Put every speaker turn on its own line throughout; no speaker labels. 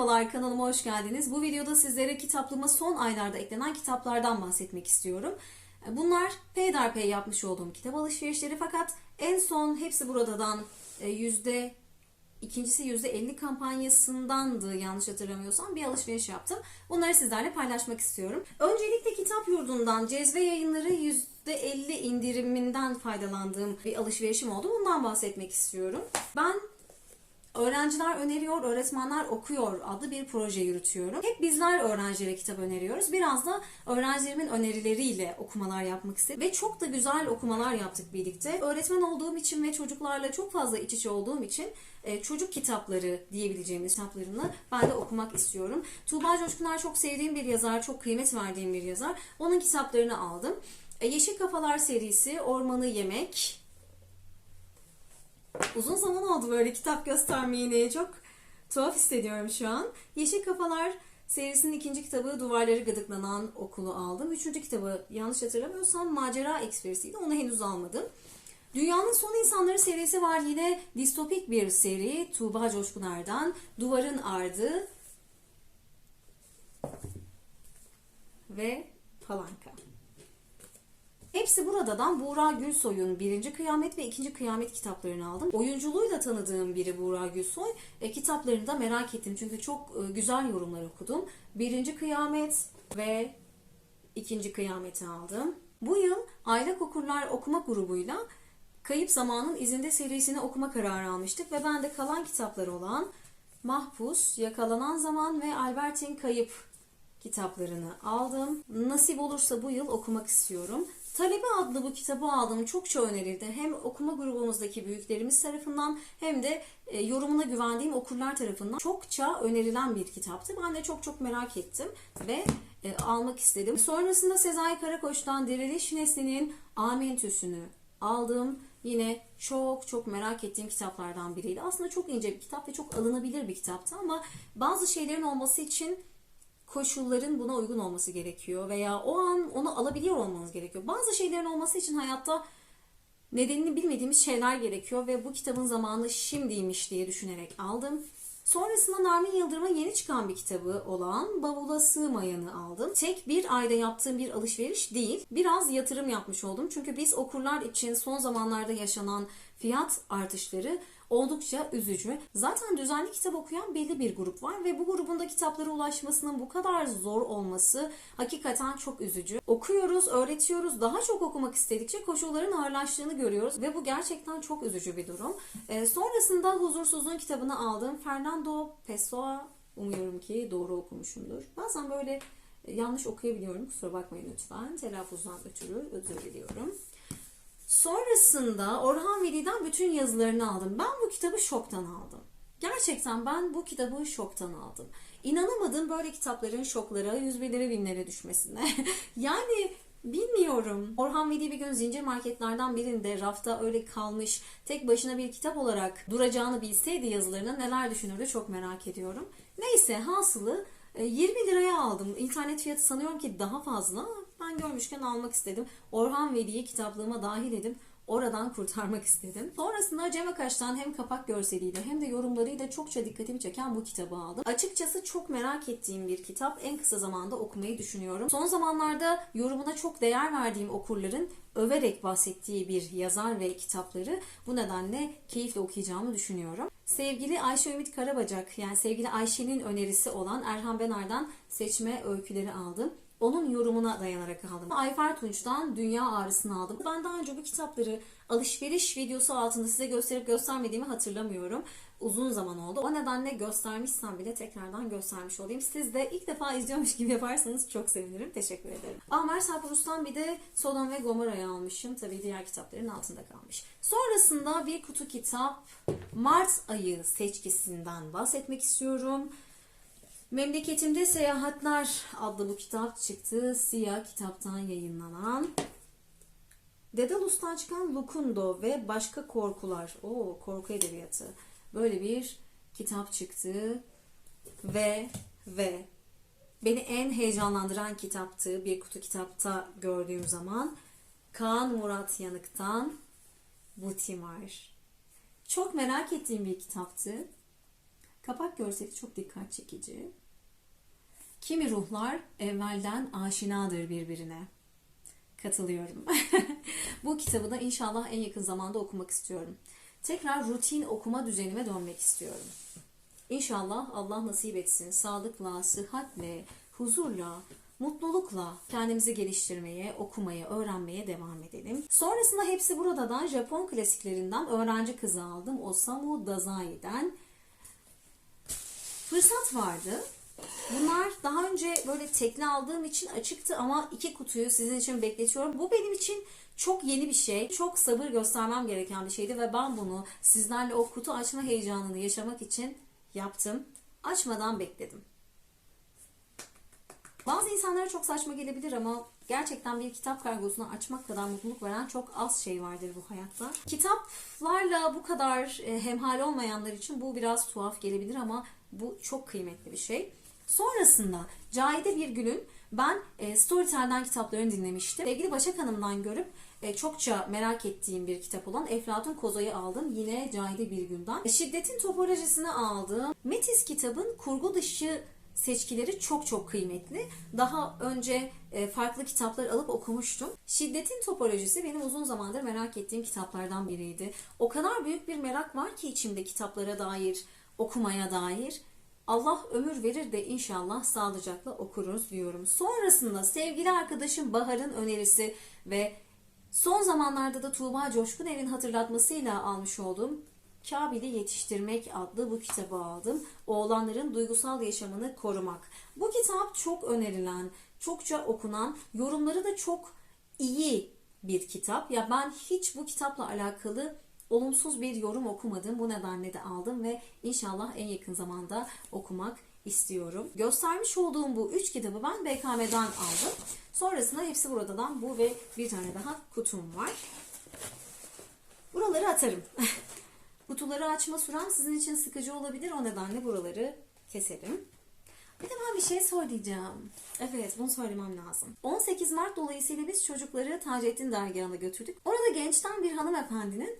Merhabalar kanalıma hoş geldiniz. Bu videoda sizlere kitaplığıma son aylarda eklenen kitaplardan bahsetmek istiyorum. Bunlar peyderpey yapmış olduğum kitap alışverişleri fakat en son hepsi buradadan e, yüzde ikincisi yüzde 50 kampanyasındandı yanlış hatırlamıyorsam bir alışveriş yaptım. Bunları sizlerle paylaşmak istiyorum. Öncelikle kitap yurdundan cezve yayınları yüzde 50 indiriminden faydalandığım bir alışverişim oldu. Bundan bahsetmek istiyorum. Ben Öğrenciler öneriyor, öğretmenler okuyor adlı bir proje yürütüyorum. Hep bizler öğrencilere kitap öneriyoruz. Biraz da öğrencilerimin önerileriyle okumalar yapmak istedim. Ve çok da güzel okumalar yaptık birlikte. Öğretmen olduğum için ve çocuklarla çok fazla iç içe olduğum için e, çocuk kitapları diyebileceğimiz kitaplarını ben de okumak istiyorum. Tuğba Coşkuner çok sevdiğim bir yazar, çok kıymet verdiğim bir yazar. Onun kitaplarını aldım. E, Yeşil Kafalar serisi, Ormanı Yemek, Uzun zaman oldu böyle kitap göstermeyeli. Çok tuhaf hissediyorum şu an. Yeşil Kafalar serisinin ikinci kitabı Duvarları Gıdıklanan Okulu aldım. Üçüncü kitabı yanlış hatırlamıyorsam Macera Ekspresiydi. Onu henüz almadım. Dünyanın Son İnsanları serisi var yine distopik bir seri Tuğba Coşkuner'den. Duvarın Ardı ve Palanka. Hepsi buradan Buğra Gülsoy'un birinci kıyamet ve ikinci kıyamet kitaplarını aldım. Oyunculuğuyla tanıdığım biri Buğra Gülsoy. E, kitaplarını da merak ettim çünkü çok e, güzel yorumlar okudum. Birinci kıyamet ve ikinci kıyameti aldım. Bu yıl Aylak Okurlar okuma grubuyla Kayıp Zamanın İzinde serisini okuma kararı almıştık ve ben de kalan kitapları olan Mahpus, Yakalanan Zaman ve Albert'in Kayıp kitaplarını aldım. Nasip olursa bu yıl okumak istiyorum. Talebe adlı bu kitabı aldım. Çokça önerildi. Hem okuma grubumuzdaki büyüklerimiz tarafından hem de e, yorumuna güvendiğim okurlar tarafından çokça önerilen bir kitaptı. Ben de çok çok merak ettim ve e, almak istedim. Sonrasında Sezai Karakoç'tan Diriliş Nesli'nin Amentüsünü aldım. Yine çok çok merak ettiğim kitaplardan biriydi. Aslında çok ince bir kitap ve çok alınabilir bir kitaptı ama bazı şeylerin olması için koşulların buna uygun olması gerekiyor veya o an onu alabiliyor olmanız gerekiyor. Bazı şeylerin olması için hayatta nedenini bilmediğimiz şeyler gerekiyor ve bu kitabın zamanı şimdiymiş diye düşünerek aldım. Sonrasında Nermin Yıldırım'ın yeni çıkan bir kitabı olan Bavula Sığmayan'ı aldım. Tek bir ayda yaptığım bir alışveriş değil. Biraz yatırım yapmış oldum. Çünkü biz okurlar için son zamanlarda yaşanan fiyat artışları oldukça üzücü. Zaten düzenli kitap okuyan belli bir grup var ve bu grubun da kitaplara ulaşmasının bu kadar zor olması hakikaten çok üzücü. Okuyoruz, öğretiyoruz, daha çok okumak istedikçe koşulların ağırlaştığını görüyoruz ve bu gerçekten çok üzücü bir durum. Ee, sonrasında Huzursuzluğun kitabını aldım. Fernando Pessoa, umuyorum ki doğru okumuşumdur. Bazen böyle yanlış okuyabiliyorum, kusura bakmayın lütfen. Telaffuzdan ötürü özür diliyorum. Sonrasında Orhan Veli'den bütün yazılarını aldım. Ben bu kitabı şoktan aldım. Gerçekten ben bu kitabı şoktan aldım. İnanamadım böyle kitapların şoklara, yüz binlere binlere düşmesine. yani bilmiyorum. Orhan Veli bir gün zincir marketlerden birinde rafta öyle kalmış tek başına bir kitap olarak duracağını bilseydi yazılarına neler düşünürdü çok merak ediyorum. Neyse hasılı 20 liraya aldım. İnternet fiyatı sanıyorum ki daha fazla. Ben görmüşken almak istedim. Orhan Veli'yi kitaplığıma dahil edip oradan kurtarmak istedim. Sonrasında Cem Akaş'tan hem kapak görseliyle hem de yorumlarıyla çokça dikkatimi çeken bu kitabı aldım. Açıkçası çok merak ettiğim bir kitap. En kısa zamanda okumayı düşünüyorum. Son zamanlarda yorumuna çok değer verdiğim okurların överek bahsettiği bir yazar ve kitapları bu nedenle keyifle okuyacağımı düşünüyorum. Sevgili Ayşe Ümit Karabacak yani sevgili Ayşe'nin önerisi olan Erhan Benar'dan seçme öyküleri aldım. Onun yorumuna dayanarak aldım. Ayfer Tunç'tan Dünya Ağrısını aldım. Ben daha önce bu kitapları alışveriş videosu altında size gösterip göstermediğimi hatırlamıyorum. Uzun zaman oldu. O nedenle göstermişsem bile tekrardan göstermiş olayım. Siz de ilk defa izliyormuş gibi yaparsanız çok sevinirim. Teşekkür ederim. Amer Sarpurus'tan bir de Sodom ve Gomorra'yı almışım. Tabii diğer kitapların altında kalmış. Sonrasında bir kutu kitap Mart ayı seçkisinden bahsetmek istiyorum. Memleketimde Seyahatler adlı bu kitap çıktı. Siyah kitaptan yayınlanan. Dedalus'tan çıkan Lukundo ve Başka Korkular. O korku edebiyatı. Böyle bir kitap çıktı. Ve ve beni en heyecanlandıran kitaptı bir kutu kitapta gördüğüm zaman. Kaan Murat Yanık'tan Butimar. Çok merak ettiğim bir kitaptı. Kapak görseli çok dikkat çekici. Kimi ruhlar evvelden aşinadır birbirine. Katılıyorum. Bu kitabı da inşallah en yakın zamanda okumak istiyorum. Tekrar rutin okuma düzenime dönmek istiyorum. İnşallah Allah nasip etsin. Sağlıkla, sıhhatle, huzurla, mutlulukla kendimizi geliştirmeye, okumaya, öğrenmeye devam edelim. Sonrasında hepsi buradan Japon klasiklerinden öğrenci kızı aldım. Osamu Dazai'den. Fırsat vardı. Bunlar daha önce böyle tekli aldığım için açıktı ama iki kutuyu sizin için bekletiyorum. Bu benim için çok yeni bir şey. Çok sabır göstermem gereken bir şeydi ve ben bunu sizlerle o kutu açma heyecanını yaşamak için yaptım. Açmadan bekledim. Bazı insanlara çok saçma gelebilir ama gerçekten bir kitap kargosunu açmak kadar mutluluk veren çok az şey vardır bu hayatta. Kitaplarla bu kadar e, hemhal olmayanlar için bu biraz tuhaf gelebilir ama bu çok kıymetli bir şey. Sonrasında Cahide Birgül'ün ben e, Storytel'den kitaplarını dinlemiştim. Sevgili Başak Hanım'dan görüp e, çokça merak ettiğim bir kitap olan Eflatun Koza'yı aldım. Yine Cahide Birgül'den. Şiddetin topolojisini aldım. Metis kitabın kurgu dışı seçkileri çok çok kıymetli. Daha önce e, farklı kitaplar alıp okumuştum. Şiddetin topolojisi benim uzun zamandır merak ettiğim kitaplardan biriydi. O kadar büyük bir merak var ki içimde kitaplara dair, okumaya dair. Allah ömür verir de inşallah sağlıcakla okuruz diyorum. Sonrasında sevgili arkadaşım Bahar'ın önerisi ve son zamanlarda da Tuğba Coşkuner'in hatırlatmasıyla almış olduğum Kabil'i Yetiştirmek adlı bu kitabı aldım. Oğlanların duygusal yaşamını korumak. Bu kitap çok önerilen, çokça okunan, yorumları da çok iyi bir kitap. Ya ben hiç bu kitapla alakalı olumsuz bir yorum okumadım. Bu nedenle de aldım ve inşallah en yakın zamanda okumak istiyorum. Göstermiş olduğum bu üç kitabı ben BKM'den aldım. Sonrasında hepsi buradan bu ve bir tane daha kutum var. Buraları atarım. Kutuları açma sürem sizin için sıkıcı olabilir. O nedenle buraları keserim. Bir de ben bir şey söyleyeceğim. Evet bunu söylemem lazım. 18 Mart dolayısıyla biz çocukları Taceddin dergahına götürdük. Orada gençten bir hanımefendinin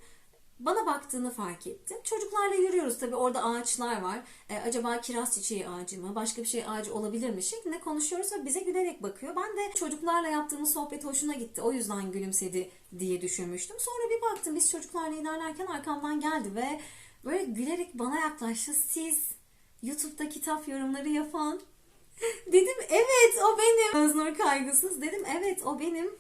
bana baktığını fark ettim. Çocuklarla yürüyoruz tabii orada ağaçlar var. Ee, acaba kiraz çiçeği ağacı mı, başka bir şey ağacı olabilir mi şeklinde konuşuyoruz ve bize gülerek bakıyor. Ben de çocuklarla yaptığımız sohbet hoşuna gitti. O yüzden gülümsedi diye düşünmüştüm. Sonra bir baktım biz çocuklarla ilerlerken arkamdan geldi ve böyle gülerek bana yaklaştı. Siz YouTube'da kitap yorumları yapan Dedim evet o benim. Öznur kaygısız. Dedim evet o benim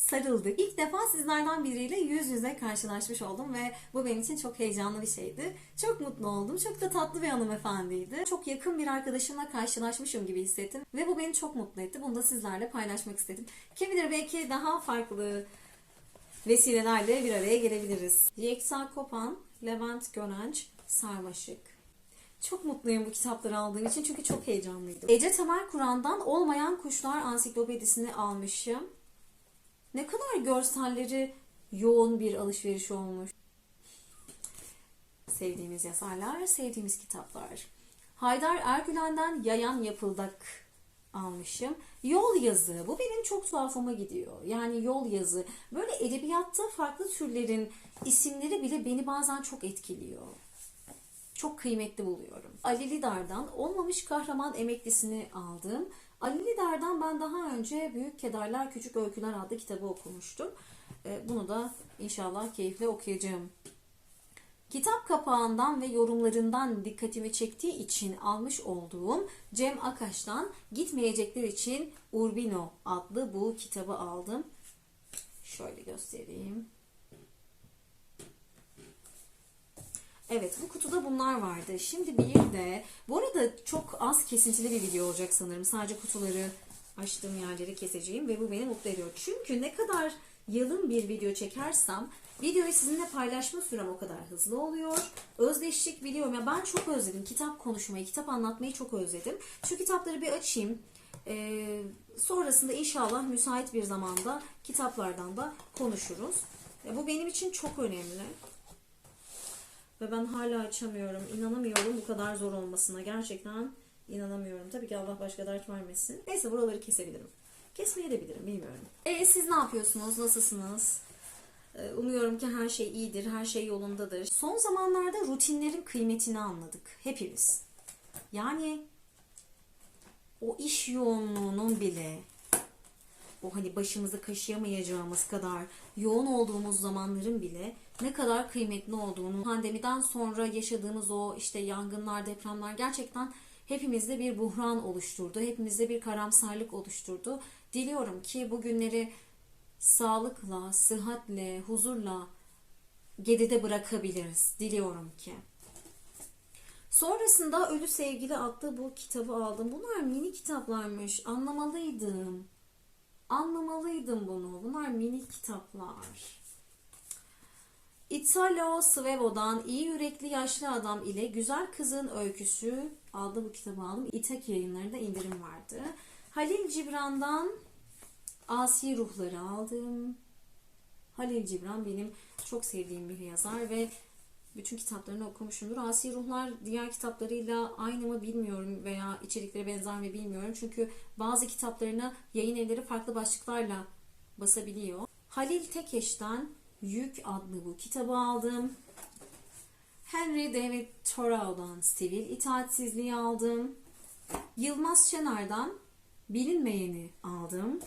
sarıldı. İlk defa sizlerden biriyle yüz yüze karşılaşmış oldum ve bu benim için çok heyecanlı bir şeydi. Çok mutlu oldum. Çok da tatlı bir hanımefendiydi. Çok yakın bir arkadaşımla karşılaşmışım gibi hissettim ve bu beni çok mutlu etti. Bunu da sizlerle paylaşmak istedim. Kim bilir belki daha farklı vesilelerle bir araya gelebiliriz. Yeksa Kopan, Levent Gönenç, Sarmaşık. Çok mutluyum bu kitapları aldığım için çünkü çok heyecanlıydım. Ece Temel Kur'an'dan Olmayan Kuşlar Ansiklopedisini almışım. Ne kadar görselleri yoğun bir alışveriş olmuş. Sevdiğimiz yazarlar, sevdiğimiz kitaplar. Haydar Ergülen'den Yayan Yapıldak almışım. Yol yazı. Bu benim çok tuhafıma gidiyor. Yani yol yazı. Böyle edebiyatta farklı türlerin isimleri bile beni bazen çok etkiliyor. Çok kıymetli buluyorum. Ali Lidar'dan Olmamış Kahraman Emeklisini aldım. Ali Lidar'dan ben daha önce Büyük Kederler Küçük Öyküler adlı kitabı okumuştum. E, Bunu da inşallah keyifle okuyacağım. Kitap kapağından ve yorumlarından dikkatimi çektiği için almış olduğum Cem Akaş'tan Gitmeyecekler için Urbino adlı bu kitabı aldım. Şöyle göstereyim. Evet bu kutuda bunlar vardı. Şimdi bir de bu arada çok az kesintili bir video olacak sanırım. Sadece kutuları açtığım yerleri keseceğim ve bu beni mutlu ediyor. Çünkü ne kadar yalın bir video çekersem videoyu sizinle paylaşma sürem o kadar hızlı oluyor. Özdeşlik biliyorum ya ben çok özledim. Kitap konuşmayı, kitap anlatmayı çok özledim. Şu kitapları bir açayım. Ee, sonrasında inşallah müsait bir zamanda kitaplardan da konuşuruz. Ya bu benim için çok önemli. Ve ben hala açamıyorum. İnanamıyorum bu kadar zor olmasına. Gerçekten inanamıyorum. Tabii ki Allah başka dert vermesin. Neyse buraları kesebilirim. Kesmeye de bilirim bilmiyorum. E siz ne yapıyorsunuz? Nasılsınız? Ee, Umuyorum ki her şey iyidir, her şey yolundadır. Son zamanlarda rutinlerin kıymetini anladık hepimiz. Yani o iş yoğunluğunun bile o hani başımızı kaşıyamayacağımız kadar yoğun olduğumuz zamanların bile ne kadar kıymetli olduğunu pandemiden sonra yaşadığımız o işte yangınlar, depremler gerçekten hepimizde bir buhran oluşturdu. Hepimizde bir karamsarlık oluşturdu. Diliyorum ki bu günleri sağlıkla, sıhhatle, huzurla geride bırakabiliriz. Diliyorum ki. Sonrasında Ölü Sevgili adlı bu kitabı aldım. Bunlar mini kitaplarmış. Anlamalıydım. Anlamalıydım bunu. Bunlar mini kitaplar. Italo Svevo'dan iyi yürekli yaşlı adam ile güzel kızın öyküsü aldı bu kitabı aldım. İtak yayınlarında indirim vardı. Halil Cibran'dan Asi Ruhları aldım. Halil Cibran benim çok sevdiğim bir yazar ve bütün kitaplarını okumuşumdur. Asi Ruhlar diğer kitaplarıyla aynı mı bilmiyorum veya içerikleri benzer mi bilmiyorum. Çünkü bazı kitaplarını yayın evleri farklı başlıklarla basabiliyor. Halil Tekeş'ten Yük adlı bu kitabı aldım. Henry David Thoreau'dan Sivil İtaatsizliği aldım. Yılmaz Şener'den Bilinmeyeni aldım.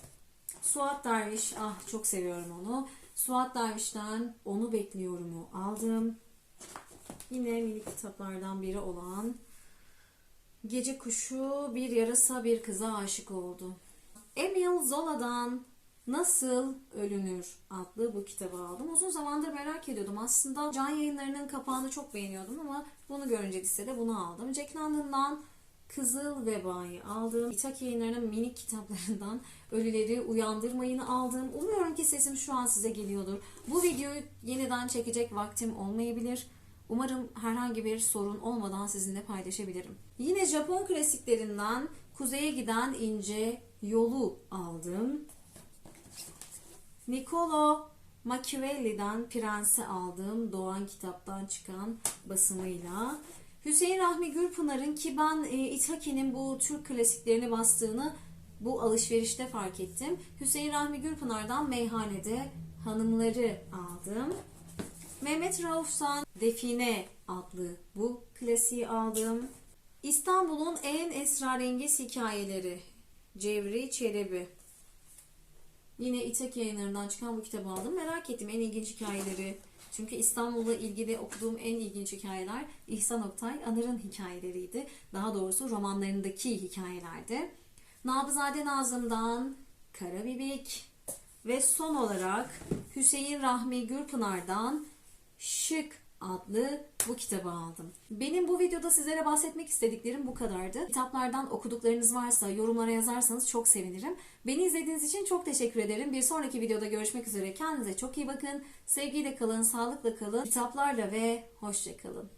Suat Derviş, ah çok seviyorum onu. Suat Derviş'ten Onu Bekliyorum'u aldım. Yine minik kitaplardan biri olan Gece Kuşu Bir Yarasa Bir Kıza Aşık Oldu. Emil Zola'dan Nasıl Ölünür adlı bu kitabı aldım. Uzun zamandır merak ediyordum. Aslında can yayınlarının kapağını çok beğeniyordum ama bunu görünce listede bunu aldım. Jack London'dan Kızıl Veba'yı aldım. İtak yayınlarının minik kitaplarından Ölüleri Uyandırmayın'ı aldım. Umuyorum ki sesim şu an size geliyordur. Bu videoyu yeniden çekecek vaktim olmayabilir. Umarım herhangi bir sorun olmadan sizinle paylaşabilirim. Yine Japon klasiklerinden Kuzeye Giden İnce Yolu aldım. Niccolo Machiavelli'den Prens'i aldığım Doğan kitaptan çıkan basımıyla. Hüseyin Rahmi Gürpınar'ın ki ben e, İthaki'nin bu Türk klasiklerini bastığını bu alışverişte fark ettim. Hüseyin Rahmi Gürpınar'dan Meyhanede Hanımları aldım. Mehmet Rauf'tan Define adlı bu klasiği aldım. İstanbul'un en esrarengiz hikayeleri Cevri Çelebi. Yine İtek yayınlarından çıkan bu kitabı aldım. Merak ettim en ilginç hikayeleri. Çünkü İstanbul'la ilgili okuduğum en ilginç hikayeler İhsan Oktay Anır'ın hikayeleriydi. Daha doğrusu romanlarındaki hikayelerdi. Nabızade Nazım'dan Karabibik ve son olarak Hüseyin Rahmi Gürpınar'dan Şık adlı bu kitabı aldım. Benim bu videoda sizlere bahsetmek istediklerim bu kadardı. Kitaplardan okuduklarınız varsa yorumlara yazarsanız çok sevinirim. Beni izlediğiniz için çok teşekkür ederim. Bir sonraki videoda görüşmek üzere. Kendinize çok iyi bakın. Sevgiyle kalın, sağlıkla kalın, kitaplarla ve hoşça kalın.